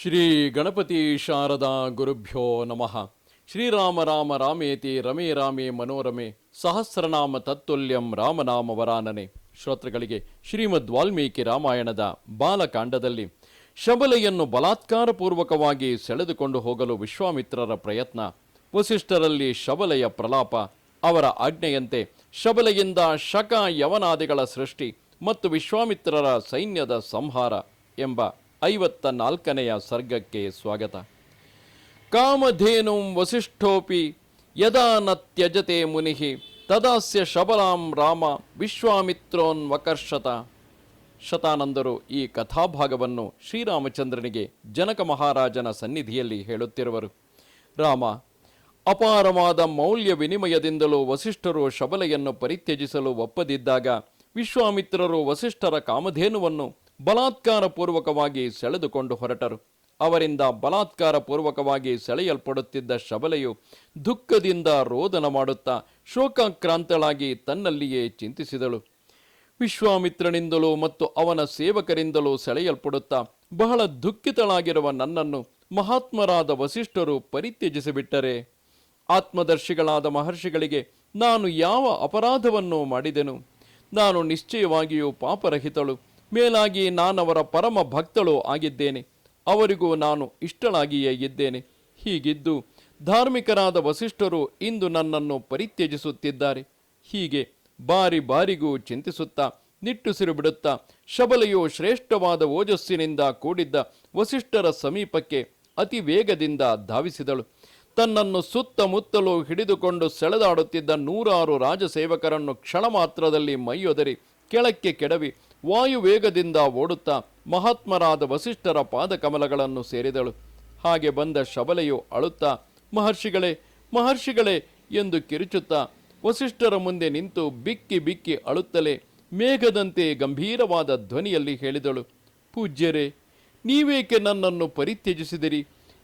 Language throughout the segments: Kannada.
ಶ್ರೀ ಗಣಪತಿ ಶಾರದಾ ಗುರುಭ್ಯೋ ನಮಃ. ಶ್ರೀರಾಮ ರಾಮ ರಾಮೇತಿ ರಮೇ ರಾಮೇ ಮನೋರಮೆ ಸಹಸ್ರನಾಮ ತತ್ತುಲ್ಯಂ ರಾಮನಾಮ ವರಾನನೆ. ಶ್ರೋತೃಗಳಿಗೆ ಶ್ರೀಮದ್ ವಾಲ್ಮೀಕಿ ರಾಮಾಯಣದ ಬಾಲಕಾಂಡದಲ್ಲಿ ಶಬಲೆಯನ್ನು ಬಲಾತ್ಕಾರಪೂರ್ವಕವಾಗಿ ಸೆಳೆದುಕೊಂಡು ಹೋಗಲು ವಿಶ್ವಾಮಿತ್ರರ ಪ್ರಯತ್ನ. ವಸಿಷ್ಠರಲ್ಲಿ ಶಬಲೆಯ ಪ್ರಲಾಪ, ಅವರ ಆಜ್ಞೆಯಂತೆ ಶಬಲೆಯಿಂದ ಶಕ ಯವನಾದಿಗಳ ಸೃಷ್ಟಿ ಮತ್ತು ವಿಶ್ವಾಮಿತ್ರರ ಸೈನ್ಯದ ಸಂಹಾರ ಎಂಬ ಐವತ್ತ ನಾಲ್ಕನೆಯ ಸರ್ಗಕ್ಕೆ ಸ್ವಾಗತ. ಕಾಮಧೇನುಂ ವಸಿಷ್ಠೋಪಿ ಯದಾ ನ ತ್ಯಜತೆ ಮುನಿಹಿ ತದಾಸ್ಯ ಶಬಲಾಂ ರಾಮ ವಿಶ್ವಾಮಿತ್ರೋನ್ವಕರ್ಷತ ಶತಾನಂದರು ಈ ಕಥಾಭಾಗವನ್ನು ಶ್ರೀರಾಮಚಂದ್ರನಿಗೆ ಜನಕ ಮಹಾರಾಜನ ಸನ್ನಿಧಿಯಲ್ಲಿ ಹೇಳುತ್ತಿರುವರು. ರಾಮ, ಅಪಾರವಾದ ಮೌಲ್ಯ ವಿನಿಮಯದಿಂದಲೂ ವಸಿಷ್ಠರು ಶಬಲೆಯನ್ನು ಪರಿತ್ಯಜಿಸಲು ಒಪ್ಪದಿದ್ದಾಗ ವಿಶ್ವಾಮಿತ್ರರು ವಸಿಷ್ಠರ ಕಾಮಧೇನುವನ್ನು ಬಲಾತ್ಕಾರಪೂರ್ವಕವಾಗಿ ಸೆಳೆದುಕೊಂಡು ಹೊರಟರು. ಅವರಿಂದ ಬಲಾತ್ಕಾರಪೂರ್ವಕವಾಗಿ ಸೆಳೆಯಲ್ಪಡುತ್ತಿದ್ದ ಶಬಲೆಯು ದುಃಖದಿಂದ ರೋದನ ಮಾಡುತ್ತಾ ಶೋಕಾಕ್ರಾಂತಳಾಗಿ ತನ್ನಲ್ಲಿಯೇ ಚಿಂತಿಸಿದಳು. ವಿಶ್ವಾಮಿತ್ರನಿಂದಲೂ ಮತ್ತು ಅವನ ಸೇವಕರಿಂದಲೂ ಸೆಳೆಯಲ್ಪಡುತ್ತಾ ಬಹಳ ದುಃಖಿತಳಾಗಿರುವ ನನ್ನನ್ನು ಮಹಾತ್ಮರಾದ ವಸಿಷ್ಠರು ಪರಿತ್ಯಜಿಸಿಬಿಟ್ಟರೆ. ಆತ್ಮದರ್ಶಿಗಳಾದ ಮಹರ್ಷಿಗಳಿಗೆ ನಾನು ಯಾವ ಅಪರಾಧವನ್ನು ಮಾಡಿದೆನು. ನಾನು ನಿಶ್ಚಯವಾಗಿಯೂ ಪಾಪರಹಿತಳು. ಮೇಲಾಗಿ ನಾನವರ ಪರಮ ಭಕ್ತಳು ಆಗಿದ್ದೇನೆ. ಅವರಿಗೂ ನಾನು ಇಷ್ಟಳಾಗಿಯೇ ಇದ್ದೇನೆ. ಹೀಗಿದ್ದು ಧಾರ್ಮಿಕರಾದ ವಸಿಷ್ಠರು ಇಂದು ನನ್ನನ್ನು ಪರಿತ್ಯಜಿಸುತ್ತಿದ್ದಾರೆ. ಹೀಗೆ ಬಾರಿ ಬಾರಿಗೂ ಚಿಂತಿಸುತ್ತಾ ನಿಟ್ಟುಸಿರು ಬಿಡುತ್ತಾ ಶಬಲೆಯು ಶ್ರೇಷ್ಠವಾದ ಓಜಸ್ಸಿನಿಂದ ಕೂಡಿದ್ದ ವಸಿಷ್ಠರ ಸಮೀಪಕ್ಕೆ ಅತಿ ವೇಗದಿಂದ ಧಾವಿಸಿದಳು. ತನ್ನನ್ನು ಸುತ್ತಮುತ್ತಲೂ ಹಿಡಿದುಕೊಂಡು ಸೆಳೆದಾಡುತ್ತಿದ್ದ ನೂರಾರು ರಾಜಸೇವಕರನ್ನು ಕ್ಷಣ ಮಾತ್ರದಲ್ಲಿ ಮೈಯೊದರಿ ಕೆಳಕ್ಕೆ ಕೆಡವಿ ವಾಯುವೇಗದಿಂದ ಓಡುತ್ತಾ ಮಹಾತ್ಮರಾದ ವಸಿಷ್ಠರ ಪಾದಕಮಲಗಳನ್ನು ಸೇರಿದಳು. ಹಾಗೆ ಬಂದ ಶಬಲೆಯು ಅಳುತ್ತಾ, ಮಹರ್ಷಿಗಳೇ ಮಹರ್ಷಿಗಳೇ ಎಂದು ಕಿರುಚುತ್ತಾ ವಸಿಷ್ಠರ ಮುಂದೆ ನಿಂತು ಬಿಕ್ಕಿ ಬಿಕ್ಕಿ ಅಳುತ್ತಲೇ ಮೇಘದಂತೆ ಗಂಭೀರವಾದ ಧ್ವನಿಯಲ್ಲಿ ಹೇಳಿದಳು, ಪೂಜ್ಯರೇ, ನೀವೇಕೆ ನನ್ನನ್ನು ಪರಿತ್ಯಜಿಸಿದಿರಿ?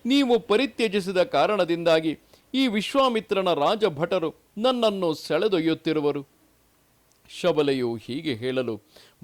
ನೀವು ಪರಿತ್ಯಜಿಸಿದ ಕಾರಣದಿಂದಾಗಿ ಈ ವಿಶ್ವಾಮಿತ್ರನ ರಾಜಭಟರು ನನ್ನನ್ನು ಸೆಳೆದೊಯ್ಯುತ್ತಿರುವರು. ಶಬಲೆಯು ಹೀಗೆ ಹೇಳಲು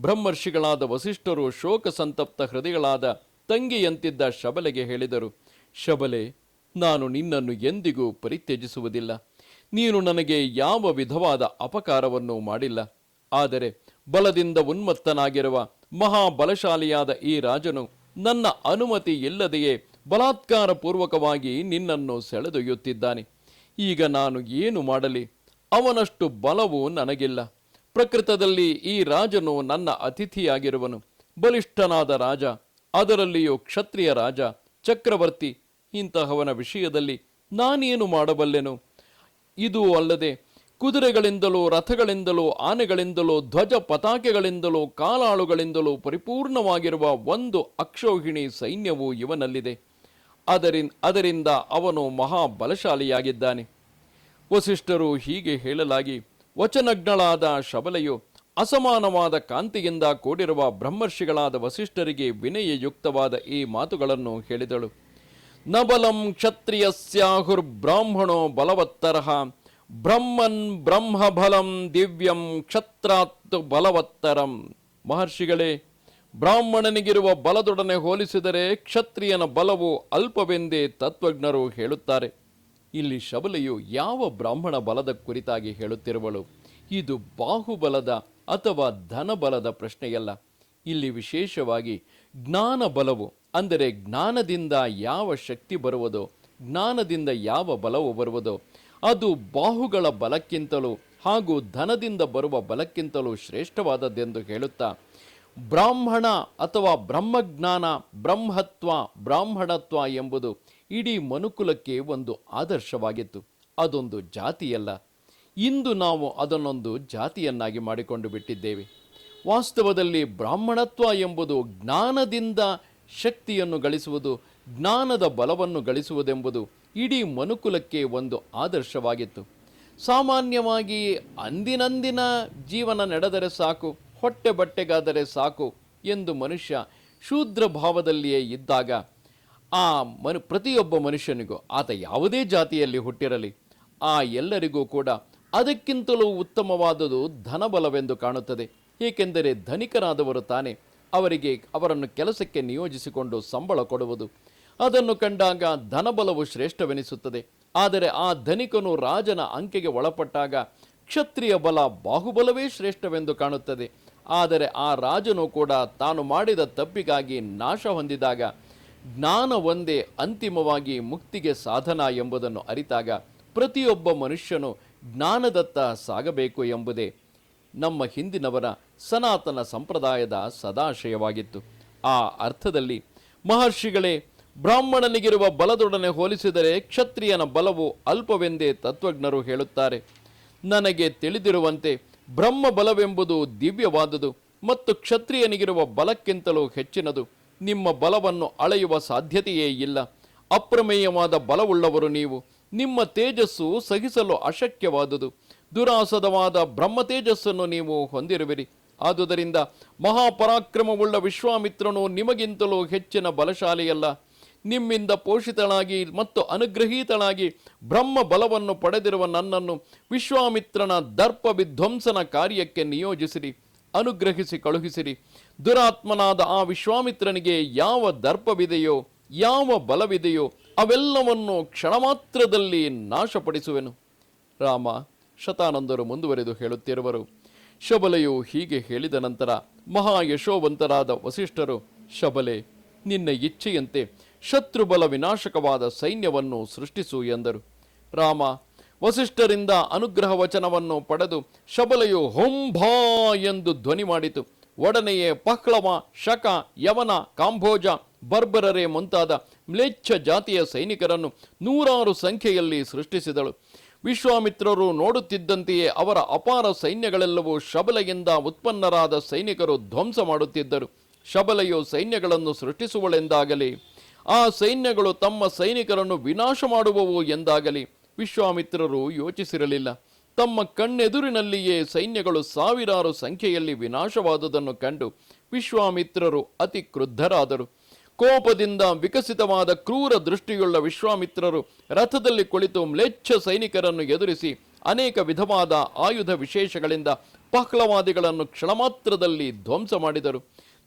ಬ್ರಹ್ಮರ್ಷಿಗಳಾದ ವಸಿಷ್ಠರು ಶೋಕ ಸಂತಪ್ತ ಹೃದಯಗಳಾದ ತಂಗಿಯಂತಿದ್ದ ಶಬಲೆಗೆ ಹೇಳಿದರು, ಶಬಲೆ, ನಾನು ನಿನ್ನನ್ನು ಎಂದಿಗೂ ಪರಿತ್ಯಜಿಸುವುದಿಲ್ಲ. ನೀನು ನನಗೆ ಯಾವ ವಿಧವಾದ ಅಪಕಾರವನ್ನು ಮಾಡಿಲ್ಲ. ಆದರೆ ಬಲದಿಂದ ಉನ್ಮತ್ತನಾಗಿರುವ ಮಹಾಬಲಶಾಲಿಯಾದ ಈ ರಾಜನು ನನ್ನ ಅನುಮತಿ ಇಲ್ಲದೆಯೇ ಬಲಾತ್ಕಾರಪೂರ್ವಕವಾಗಿ ನಿನ್ನನ್ನು ಸೆಳೆದೊಯ್ಯುತ್ತಿದ್ದಾನೆ. ಈಗ ನಾನು ಏನು ಮಾಡಲಿ? ಅವನಷ್ಟು ಬಲವು ನನಗಿಲ್ಲ. ಪ್ರಕೃತದಲ್ಲಿ ಈ ರಾಜನು ನನ್ನ ಅತಿಥಿಯಾಗಿರುವನು. ಬಲಿಷ್ಠನಾದ ರಾಜ, ಅದರಲ್ಲಿಯೂ ಕ್ಷತ್ರಿಯ ರಾಜ, ಚಕ್ರವರ್ತಿ, ಇಂತಹವನ ವಿಷಯದಲ್ಲಿ ನಾನೇನು ಮಾಡಬಲ್ಲೆನು? ಇದು ಅಲ್ಲದೆ ಕುದುರೆಗಳಿಂದಲೂ, ರಥಗಳಿಂದಲೂ, ಆನೆಗಳಿಂದಲೂ, ಧ್ವಜ ಪತಾಕೆಗಳಿಂದಲೂ, ಕಾಲಾಳುಗಳಿಂದಲೂ ಪರಿಪೂರ್ಣವಾಗಿರುವ ಒಂದು ಅಕ್ಷೌಹಿಣಿ ಸೈನ್ಯವು ಇವನಲ್ಲಿದೆ. ಅದರಿನ್, ಅದರಿಂದ ಅವನು ಮಹಾಬಲಶಾಲಿಯಾಗಿದ್ದಾನೆ. ವಸಿಷ್ಠರು ಹೀಗೆ ಹೇಳಲಾಗಿ ವಚನಜ್ಞಳಾದ ಶಬಲೆಯು ಅಸಮಾನವಾದ ಕಾಂತಿಯಿಂದ ಕೂಡಿರುವ ಬ್ರಹ್ಮರ್ಷಿಗಳಾದ ವಸಿಷ್ಠರಿಗೆ ವಿನಯಯುಕ್ತವಾದ ಈ ಮಾತುಗಳನ್ನು ಹೇಳಿದಳು. ನಬಲಂ ಕ್ಷತ್ರಿಯಸ್ಯಾಹುರ್ ಬ್ರಾಹ್ಮಣೋ ಬಲವತ್ತರಃ, ಬ್ರಹ್ಮನ್ ಬ್ರಹ್ಮಬಲಂ ದಿವ್ಯಂ ಕ್ಷತ್ರಾತ್ ಬಲವತ್ತರಂ. ಮಹರ್ಷಿಗಳೇ, ಬ್ರಾಹ್ಮಣನಿಗಿರುವ ಬಲದೊಡನೆ ಹೋಲಿಸಿದರೆ ಕ್ಷತ್ರಿಯನ ಬಲವು ಅಲ್ಪವೆಂದೇ ತತ್ವಜ್ಞರು ಹೇಳುತ್ತಾರೆ. ಇಲ್ಲಿ ಶಬಲೆಯು ಯಾವ ಬ್ರಾಹ್ಮಣ ಬಲದ ಕುರಿತಾಗಿ ಹೇಳುತ್ತಿರುವಳು? ಇದು ಬಾಹುಬಲದ ಅಥವಾ ಧನಬಲದ ಪ್ರಶ್ನೆಯಲ್ಲ. ಇಲ್ಲಿ ವಿಶೇಷವಾಗಿ ಜ್ಞಾನ ಬಲವು ಅಂದರೆ ಜ್ಞಾನದಿಂದ ಯಾವ ಶಕ್ತಿ ಬರುವುದೋ, ಜ್ಞಾನದಿಂದ ಯಾವ ಬಲವು ಬರುವುದೋ, ಅದು ಬಾಹುಗಳ ಬಲಕ್ಕಿಂತಲೂ ಹಾಗೂ ಧನದಿಂದ ಬರುವ ಬಲಕ್ಕಿಂತಲೂ ಶ್ರೇಷ್ಠವಾದದ್ದೆಂದು ಹೇಳುತ್ತಾ, ಬ್ರಾಹ್ಮಣ ಅಥವಾ ಬ್ರಹ್ಮಜ್ಞಾನ, ಬ್ರಹ್ಮತ್ವ, ಬ್ರಾಹ್ಮಣತ್ವ ಎಂಬುದು ಇಡೀ ಮನುಕುಲಕ್ಕೆ ಒಂದು ಆದರ್ಶವಾಗಿತ್ತು. ಅದೊಂದು ಜಾತಿಯಲ್ಲ. ಇಂದು ನಾವು ಅದನ್ನೊಂದು ಜಾತಿಯನ್ನಾಗಿ ಮಾಡಿಕೊಂಡು ಬಿಟ್ಟಿದ್ದೇವೆ. ವಾಸ್ತವದಲ್ಲಿ ಬ್ರಾಹ್ಮಣತ್ವ ಎಂಬುದು ಜ್ಞಾನದಿಂದ ಶಕ್ತಿಯನ್ನು ಗಳಿಸುವುದು, ಜ್ಞಾನದ ಬಲವನ್ನು ಗಳಿಸುವುದೆಂಬುದು ಇಡೀ ಮನುಕುಲಕ್ಕೆ ಒಂದು ಆದರ್ಶವಾಗಿತ್ತು. ಸಾಮಾನ್ಯವಾಗಿ ಅಂದಿನಂದಿನ ಜೀವನ ನಡೆದರೆ ಸಾಕು, ಹೊಟ್ಟೆ ಬಟ್ಟೆಗಾದರೆ ಸಾಕು ಎಂದು ಮನುಷ್ಯ ಶೂದ್ರ ಭಾವದಲ್ಲಿಯೇ ಇದ್ದಾಗ ಆ ಮನು, ಪ್ರತಿಯೊಬ್ಬ ಮನುಷ್ಯನಿಗೂ ಆತ ಯಾವುದೇ ಜಾತಿಯಲ್ಲಿ ಹುಟ್ಟಿರಲಿ, ಆ ಎಲ್ಲರಿಗೂ ಕೂಡ ಅದಕ್ಕಿಂತಲೂ ಉತ್ತಮವಾದುದು ಧನಬಲವೆಂದು ಕಾಣುತ್ತದೆ. ಏಕೆಂದರೆ ಧನಿಕರಾದವರು ತಾನೇ ಅವರಿಗೆ ಅವರನ್ನು ಕೆಲಸಕ್ಕೆ ನಿಯೋಜಿಸಿಕೊಂಡು ಸಂಬಳ ಕೊಡುವುದು. ಅದನ್ನು ಕಂಡಾಗ ಧನಬಲವು ಶ್ರೇಷ್ಠವೆನಿಸುತ್ತದೆ. ಆದರೆ ಆ ಧನಿಕನು ರಾಜನ ಅಂಕೆಗೆ ಒಳಪಟ್ಟಾಗ ಕ್ಷತ್ರಿಯ ಬಲ ಬಾಹುಬಲವೇ ಶ್ರೇಷ್ಠವೆಂದು ಕಾಣುತ್ತದೆ. ಆದರೆ ಆ ರಾಜನು ಕೂಡ ತಾನು ಮಾಡಿದ ತಪ್ಪಿಗಾಗಿ ನಾಶ ಹೊಂದಿದಾಗ ಜ್ಞಾನ ಒಂದೇ ಅಂತಿಮವಾಗಿ ಮುಕ್ತಿಗೆ ಸಾಧನ ಎಂಬುದನ್ನು ಅರಿತಾಗ ಪ್ರತಿಯೊಬ್ಬ ಮನುಷ್ಯನು ಜ್ಞಾನದತ್ತ ಸಾಗಬೇಕು ಎಂಬುದೇ ನಮ್ಮ ಹಿಂದಿನವರ ಸನಾತನ ಸಂಪ್ರದಾಯದ ಸದಾಶಯವಾಗಿತ್ತು. ಆ ಅರ್ಥದಲ್ಲಿ ಮಹರ್ಷಿಗಳೇ, ಬ್ರಾಹ್ಮಣನಿಗಿರುವ ಬಲದೊಡನೆ ಹೋಲಿಸಿದರೆ ಕ್ಷತ್ರಿಯನ ಬಲವು ಅಲ್ಪವೆಂದೇ ತತ್ವಜ್ಞರು ಹೇಳುತ್ತಾರೆ. ನನಗೆ ತಿಳಿದಿರುವಂತೆ ಬ್ರಹ್ಮ ಬಲವೆಂಬುದು ದಿವ್ಯವಾದುದು ಮತ್ತು ಕ್ಷತ್ರಿಯನಿಗಿರುವ ಬಲಕ್ಕಿಂತಲೂ ಹೆಚ್ಚಿನದು. ನಿಮ್ಮ ಬಲವನ್ನು ಅಳೆಯುವ ಸಾಧ್ಯತೆಯೇ ಇಲ್ಲ. ಅಪ್ರಮೇಯವಾದ ಬಲವುಳ್ಳವರು ನೀವು. ನಿಮ್ಮ ತೇಜಸ್ಸು ಸಹಿಸಲು ಅಶಕ್ಯವಾದುದು. ದುರಾಸದವಾದ ಬ್ರಹ್ಮ ತೇಜಸ್ಸನ್ನು ನೀವು ಹೊಂದಿರುವಿರಿ. ಆದುದರಿಂದ ಮಹಾಪರಾಕ್ರಮವುಳ್ಳ ವಿಶ್ವಾಮಿತ್ರನು ನಿಮಗಿಂತಲೂ ಹೆಚ್ಚಿನ ಬಲಶಾಲಿಯಲ್ಲ. ನಿಮ್ಮಿಂದ ಪೋಷಿತಳಾಗಿ ಮತ್ತು ಅನುಗ್ರಹೀತಳಾಗಿ ಬ್ರಹ್ಮ ಬಲವನ್ನು ಪಡೆದಿರುವ ನನ್ನನ್ನು ವಿಶ್ವಾಮಿತ್ರನ ದರ್ಪ ವಿಧ್ವಂಸನ ಕಾರ್ಯಕ್ಕೆ ನಿಯೋಜಿಸಿರಿ. ಅನುಗ್ರಹಿಸಿ ಕಳುಹಿಸಿರಿ. ದುರಾತ್ಮನಾದ ಆ ವಿಶ್ವಾಮಿತ್ರನಿಗೆ ಯಾವ ದರ್ಪವಿದೆಯೋ, ಯಾವ ಬಲವಿದೆಯೋ, ಅವೆಲ್ಲವನ್ನು ಕ್ಷಣಮಾತ್ರದಲ್ಲಿ ನಾಶಪಡಿಸುವೆನು. ರಾಮ ಶತಾನಂದರು ಮುಂದುವರೆದು ಹೇಳುತ್ತಿರುವರು. ಶಬಲೆಯು ಹೀಗೆ ಹೇಳಿದ ನಂತರ ಮಹಾ ಯಶೋವಂತರಾದ ವಸಿಷ್ಠರು, ಶಬಲೆ, ನಿನ್ನ ಇಚ್ಛೆಯಂತೆ ಶತ್ರುಬಲ ವಿನಾಶಕವಾದ ಸೈನ್ಯವನ್ನು ಸೃಷ್ಟಿಸು ಎಂದರು. ರಾಮ ವಸಿಷ್ಠರಿಂದ ಅನುಗ್ರಹ ವಚನವನ್ನು ಪಡೆದು ಶಬಲೆಯು ಹೊಂಭಾ ಎಂದು ಧ್ವನಿ ಮಾಡಿತು. ಒಡನೆಯೇ ಪಹ್ಲವ, ಶಕ, ಯವನ, ಕಾಂಭೋಜ, ಬರ್ಬರರೆ ಮುಂತಾದ ಮ್ಲೇಚ್ಛ ಜಾತಿಯ ಸೈನಿಕರನ್ನು ನೂರಾರು ಸಂಖ್ಯೆಯಲ್ಲಿ ಸೃಷ್ಟಿಸಿದಳು. ವಿಶ್ವಾಮಿತ್ರರು ನೋಡುತ್ತಿದ್ದಂತೆಯೇ ಅವರ ಅಪಾರ ಸೈನ್ಯಗಳೆಲ್ಲವೂ ಶಬಲೆಯಿಂದ ಉತ್ಪನ್ನರಾದ ಸೈನಿಕರು ಧ್ವಂಸ ಮಾಡುತ್ತಿದ್ದರು. ಶಬಲೆಯು ಸೈನ್ಯಗಳನ್ನು ಸೃಷ್ಟಿಸುವಳೆಂದಾಗಲಿ, ಆ ಸೈನ್ಯಗಳು ತಮ್ಮ ಸೈನಿಕರನ್ನು ವಿನಾಶ ಮಾಡುವವು ಎಂದಾಗಲಿ ವಿಶ್ವಾಮಿತ್ರರು ಯೋಚಿಸಿರಲಿಲ್ಲ. ತಮ್ಮ ಕಣ್ಣೆದುರಿನಲ್ಲಿಯೇ ಸೈನ್ಯಗಳು ಸಾವಿರಾರು ಸಂಖ್ಯೆಯಲ್ಲಿ ವಿನಾಶವಾದುದನ್ನು ಕಂಡು ವಿಶ್ವಾಮಿತ್ರರು ಅತಿ ಕ್ರುದ್ಧರಾದರು. ಕೋಪದಿಂದ ವಿಕಸಿತವಾದ ಕ್ರೂರ ದೃಷ್ಟಿಯುಳ್ಳ ವಿಶ್ವಾಮಿತ್ರರು ರಥದಲ್ಲಿ ಕುಳಿತು ಮ್ಲೇಚ್ಛ ಸೈನಿಕರನ್ನು ಎದುರಿಸಿ ಅನೇಕ ವಿಧವಾದ ಆಯುಧ ವಿಶೇಷಗಳಿಂದ ಪಹ್ಲವಾದಿಗಳನ್ನು ಕ್ಷಣಮಾತ್ರದಲ್ಲಿ ಧ್ವಂಸ ಮಾಡಿದರು.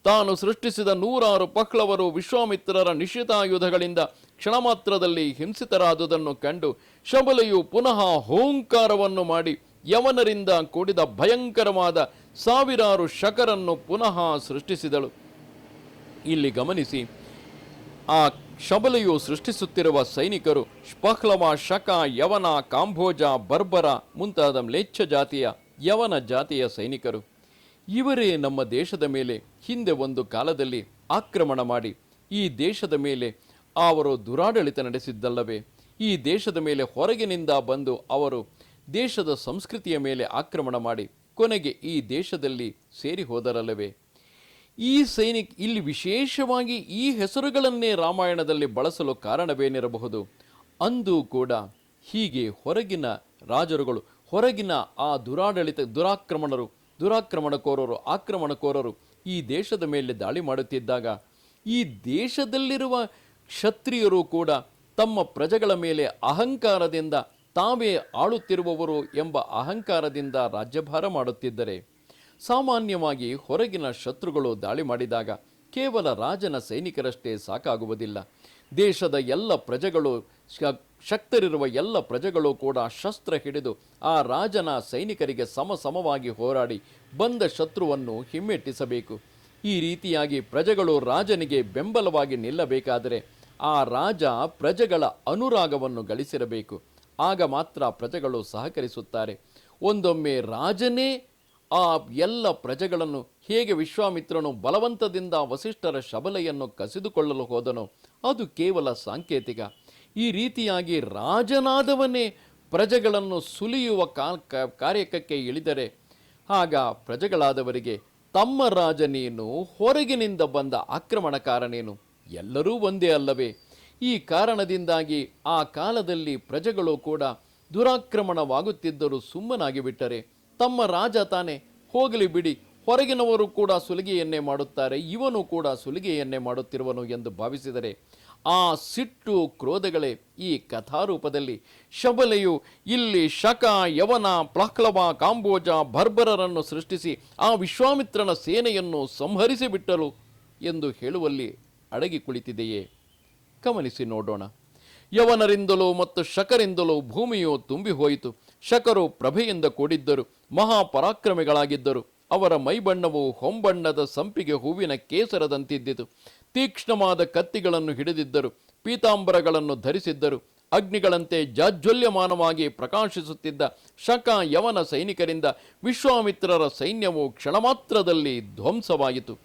ತಾನು ಸೃಷ್ಟಿಸಿದ ನೂರಾರು ಪಹ್ಲವರು ವಿಶ್ವಾಮಿತ್ರರ ನಿಶ್ಚಿತಾಯುಧಗಳಿಂದ ಕ್ಷಣಮಾತ್ರದಲ್ಲಿ ಹಿಂಸಿತರಾದುದನ್ನು ಕಂಡು ಶಬಲೆಯು ಪುನಃ ಹೋಂಕಾರವನ್ನು ಮಾಡಿ ಯವನರಿಂದ ಕೂಡಿದ ಭಯಂಕರವಾದ ಸಾವಿರಾರು ಶಕರನ್ನು ಪುನಃ ಸೃಷ್ಟಿಸಿದಳು. ಇಲ್ಲಿ ಗಮನಿಸಿ, ಆ ಶಬಲೆಯು ಸೃಷ್ಟಿಸುತ್ತಿರುವ ಸೈನಿಕರು ಪಹ್ಲವ, ಶಕ, ಯವನ ಕಾಂಭೋಜ ಬರ್ಬರ ಮುಂತಾದ ಮ್ಲೇಚ್ಛ ಜಾತಿಯ ಯವನ ಜಾತಿಯ ಸೈನಿಕರು. ಇವರೇ ನಮ್ಮ ದೇಶದ ಮೇಲೆ ಹಿಂದೆ ಒಂದು ಕಾಲದಲ್ಲಿ ಆಕ್ರಮಣ ಮಾಡಿ ಈ ದೇಶದ ಮೇಲೆ ಅವರು ದುರಾಡಳಿತ ನಡೆಸಿದ್ದಲ್ಲವೇ? ಈ ದೇಶದ ಮೇಲೆ ಹೊರಗಿನಿಂದ ಬಂದು ಅವರು ದೇಶದ ಸಂಸ್ಕೃತಿಯ ಮೇಲೆ ಆಕ್ರಮಣ ಮಾಡಿ ಕೊನೆಗೆ ಈ ದೇಶದಲ್ಲಿ ಸೇರಿ ಹೋದರಲ್ಲವೇ? ಈ ಸೈನಿಕ್ ಇಲ್ಲಿ ವಿಶೇಷವಾಗಿ ಈ ಹೆಸರುಗಳನ್ನೇ ರಾಮಾಯಣದಲ್ಲಿ ಬಳಸಲು ಕಾರಣವೇನಿರಬಹುದು? ಅಂದು ಕೂಡ ಹೀಗೆ ಹೊರಗಿನ ರಾಜರುಗಳು, ಹೊರಗಿನ ಆ ದುರಾಡಳಿತ, ದುರಾಕ್ರಮಣರು, ದುರಾಕ್ರಮಣಕೋರರು, ಆಕ್ರಮಣಕೋರರು ಈ ದೇಶದ ಮೇಲೆ ದಾಳಿ ಮಾಡುತ್ತಿದ್ದಾಗ ಈ ದೇಶದಲ್ಲಿರುವ ಕ್ಷತ್ರಿಯರು ಕೂಡ ತಮ್ಮ ಪ್ರಜೆಗಳ ಮೇಲೆ ಅಹಂಕಾರದಿಂದ ತಾವೇ ಆಳುತ್ತಿರುವವರು ಎಂಬ ಅಹಂಕಾರದಿಂದ ರಾಜ್ಯಭಾರ ಮಾಡುತ್ತಿದ್ದರೆ, ಸಾಮಾನ್ಯವಾಗಿ ಹೊರಗಿನ ಶತ್ರುಗಳು ದಾಳಿ ಮಾಡಿದಾಗ ಕೇವಲ ರಾಜನ ಸೈನಿಕರಷ್ಟೇ ಸಾಕಾಗುವುದಿಲ್ಲ. ದೇಶದ ಎಲ್ಲ ಪ್ರಜೆಗಳು ಶಕ್ತರಿರುವ ಎಲ್ಲ ಪ್ರಜೆಗಳು ಕೂಡ ಶಸ್ತ್ರ ಹಿಡಿದು ಆ ರಾಜನ ಸೈನಿಕರಿಗೆ ಸಮ ಸಮವಾಗಿ ಹೋರಾಡಿ ಬಂದ ಶತ್ರುವನ್ನು ಹಿಮ್ಮೆಟ್ಟಿಸಬೇಕು. ಈ ರೀತಿಯಾಗಿ ಪ್ರಜೆಗಳು ರಾಜನಿಗೆ ಬೆಂಬಲವಾಗಿ ನಿಲ್ಲಬೇಕಾದರೆ ಆ ರಾಜ ಪ್ರಜೆಗಳ ಅನುರಾಗವನ್ನು ಗಳಿಸಿರಬೇಕು. ಆಗ ಮಾತ್ರ ಪ್ರಜೆಗಳು ಸಹಕರಿಸುತ್ತಾರೆ. ಒಂದೊಮ್ಮೆ ರಾಜನೇ ಆ ಎಲ್ಲ ಪ್ರಜೆಗಳನ್ನು ಹೇಗೆ ವಿಶ್ವಾಮಿತ್ರನು ಬಲವಂತದಿಂದ ವಸಿಷ್ಠರ ಶಬಲೆಯನ್ನು ಕಸಿದುಕೊಳ್ಳಲು ಹೋದನೋ ಅದು ಕೇವಲ ಸಾಂಕೇತಿಕ. ಈ ರೀತಿಯಾಗಿ ರಾಜನಾದವನೇ ಪ್ರಜೆಗಳನ್ನು ಸುಲಿಯುವ ಕಾರ್ಯಕ್ಕೆ ಇಳಿದರೆ ಆಗ ಪ್ರಜೆಗಳಾದವರಿಗೆ ತಮ್ಮ ರಾಜನೇನು ಹೊರಗಿನಿಂದ ಬಂದ ಆಕ್ರಮಣಕಾರನೇನು? ಎಲ್ಲರೂ ಒಂದೇ ಅಲ್ಲವೇ? ಈ ಕಾರಣದಿಂದಾಗಿ ಆ ಕಾಲದಲ್ಲಿ ಪ್ರಜೆಗಳು ಕೂಡ ದುರಾಕ್ರಮಣವಾಗುತ್ತಿದ್ದರೂ ಸುಮ್ಮನಾಗಿ ಬಿಟ್ಟರೆ, ತಮ್ಮ ರಾಜ ತಾನೇ ಹೋಗಲಿ ಬಿಡಿ, ಹೊರಗಿನವರು ಕೂಡ ಸುಲಿಗೆಯನ್ನೇ ಮಾಡುತ್ತಾರೆ, ಇವನು ಕೂಡ ಸುಲಿಗೆಯನ್ನೇ ಮಾಡುತ್ತಿರುವನು ಎಂದು ಭಾವಿಸಿದರೆ, ಆ ಸಿಟ್ಟು ಕ್ರೋಧಗಳೇ ಈ ಕಥಾರೂಪದಲ್ಲಿ ಶಬಲೆಯು ಇಲ್ಲಿ ಶಕ, ಯವನ ಪ್ಲಾಕ್ಲವ ಕಾಂಬೋಜ, ಬರ್ಬರರನ್ನು ಸೃಷ್ಟಿಸಿ ಆ ವಿಶ್ವಾಮಿತ್ರನ ಸೇನೆಯನ್ನು ಸಂಹರಿಸಿ ಬಿಟ್ಟಲು ಎಂದು ಹೇಳುವಲ್ಲಿ ಅಡಗಿ ಕುಳಿತಿದೆಯೇ? ಗಮನಿಸಿ ನೋಡೋಣ. ಯವನರಿಂದಲೂ ಮತ್ತು ಶಕರಿಂದಲೂ ಭೂಮಿಯು ತುಂಬಿ ಹೋಯಿತು. ಶಕರು ಪ್ರಭೆಯಿಂದ ಕೂಡಿದ್ದರು. ಮಹಾಪರಾಕ್ರಮಿಗಳಾಗಿದ್ದರು. ಅವರ ಮೈಬಣ್ಣವು ಹೊಂಬಣ್ಣದ ಸಂಪಿಗೆ ಹೂವಿನ ಕೇಸರದಂತಿದ್ದಿತು. ತೀಕ್ಷ್ಣವಾದ ಕತ್ತಿಗಳನ್ನು ಹಿಡಿದಿದ್ದರು. ಪೀತಾಂಬರಗಳನ್ನು ಧರಿಸಿದ್ದರು. ಅಗ್ನಿಗಳಂತೆ ಜಾಜ್ವಲ್ಯಮಾನವಾಗಿ ಪ್ರಕಾಶಿಸುತ್ತಿದ್ದ ಶಕ ಯವನ ಸೈನಿಕರಿಂದ ವಿಶ್ವಾಮಿತ್ರರ ಸೈನ್ಯವು ಕ್ಷಣಮಾತ್ರದಲ್ಲಿ ಧ್ವಂಸವಾಯಿತು.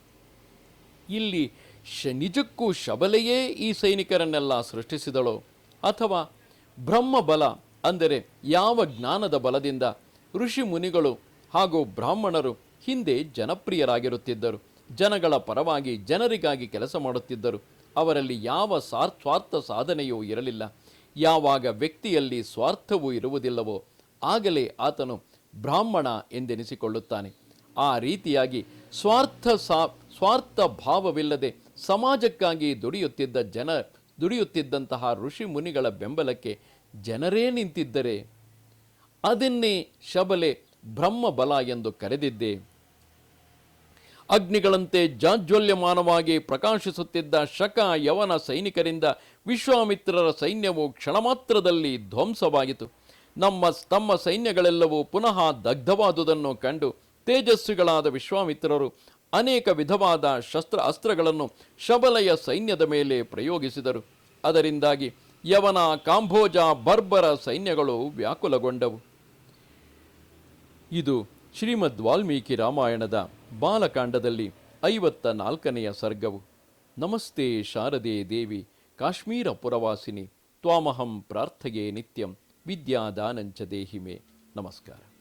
ಇಲ್ಲಿ ಶ ನಿಜಕ್ಕೂ ಶಬಲೆಯೇ ಈ ಸೈನಿಕರನ್ನೆಲ್ಲ ಸೃಷ್ಟಿಸಿದಳೋ. ಅಥವಾ ಬ್ರಹ್ಮಬಲ ಅಂದರೆ ಯಾವ ಜ್ಞಾನದ ಬಲದಿಂದ ಋಷಿ ಮುನಿಗಳು ಹಾಗೂ ಬ್ರಾಹ್ಮಣರು ಹಿಂದೆ ಜನಪ್ರಿಯರಾಗಿರುತ್ತಿದ್ದರು. ಜನಗಳ ಪರವಾಗಿ ಜನರಿಗಾಗಿ ಕೆಲಸ ಮಾಡುತ್ತಿದ್ದರು. ಅವರಲ್ಲಿ ಯಾವ ಸಾರ್, ಸ್ವಾರ್ಥ ಸಾಧನೆಯೂ ಇರಲಿಲ್ಲ. ಯಾವಾಗ ವ್ಯಕ್ತಿಯಲ್ಲಿ ಸ್ವಾರ್ಥವೂ ಇರುವುದಿಲ್ಲವೋ ಆಗಲೇ ಆತನು ಬ್ರಾಹ್ಮಣ ಎಂದೆನಿಸಿಕೊಳ್ಳುತ್ತಾನೆ. ಆ ರೀತಿಯಾಗಿ ಸ್ವಾರ್ಥ ಸಾ, ಸ್ವಾರ್ಥ ಭಾವವಿಲ್ಲದೆ ಸಮಾಜಕ್ಕಾಗಿ ದುಡಿಯುತ್ತಿದ್ದ ಜನ, ದುಡಿಯುತ್ತಿದ್ದಂತಹ ಋಷಿ ಮುನಿಗಳ ಬೆಂಬಲಕ್ಕೆ ಜನರೇ ನಿಂತಿದ್ದರೆ ಅದನ್ನೇ ಶಬಲೆ ಬ್ರಹ್ಮ ಬಲ ಎಂದು ಕರೆದಿದ್ದೆ. ಅಗ್ನಿಗಳಂತೆ ಜಾಜ್ವಲ್ಯಮಾನವಾಗಿ ಪ್ರಕಾಶಿಸುತ್ತಿದ್ದ ಶಕ ಯವನ ಸೈನಿಕರಿಂದ ವಿಶ್ವಾಮಿತ್ರರ ಸೈನ್ಯವು ಕ್ಷಣಮಾತ್ರದಲ್ಲಿ ಧ್ವಂಸವಾಯಿತು ನಮ್ಮ, ತಮ್ಮ ಸೈನ್ಯಗಳೆಲ್ಲವೂ ಪುನಃ ದಗ್ಧವಾದುದನ್ನು ಕಂಡು ತೇಜಸ್ವಿಗಳಾದ ವಿಶ್ವಾಮಿತ್ರರು ಅನೇಕ ವಿಧವಾದ ಶಸ್ತ್ರ ಅಸ್ತ್ರಗಳನ್ನು ಶಬಲಯ ಸೈನ್ಯದ ಮೇಲೆ ಪ್ರಯೋಗಿಸಿದರು. ಅದರಿಂದಾಗಿ ಯವನ ಕಾಂಭೋಜ ಬರ್ಬರ ಸೈನ್ಯಗಳು ವ್ಯಾಕುಲಗೊಂಡವು. ಇದು ಶ್ರೀಮದ್ ವಾಲ್ಮೀಕಿ ರಾಮಾಯಣದ ಬಾಲಕಾಂಡದಲ್ಲಿ ಐವತ್ತ ನಾಲ್ಕನೆಯ ಸರ್ಗವು. ನಮಸ್ತೆ ಶಾರದೆ ದೇವಿ, ಕಾಶ್ಮೀರ ಪುರವಾಸಿನಿ, ತ್ವಾಮಹಂ ಪ್ರಾರ್ಥಗೆ ನಿತ್ಯಂ, ವಿದ್ಯಾದಾನಂಚ ದೇಹಿಮೆ. ನಮಸ್ಕಾರ.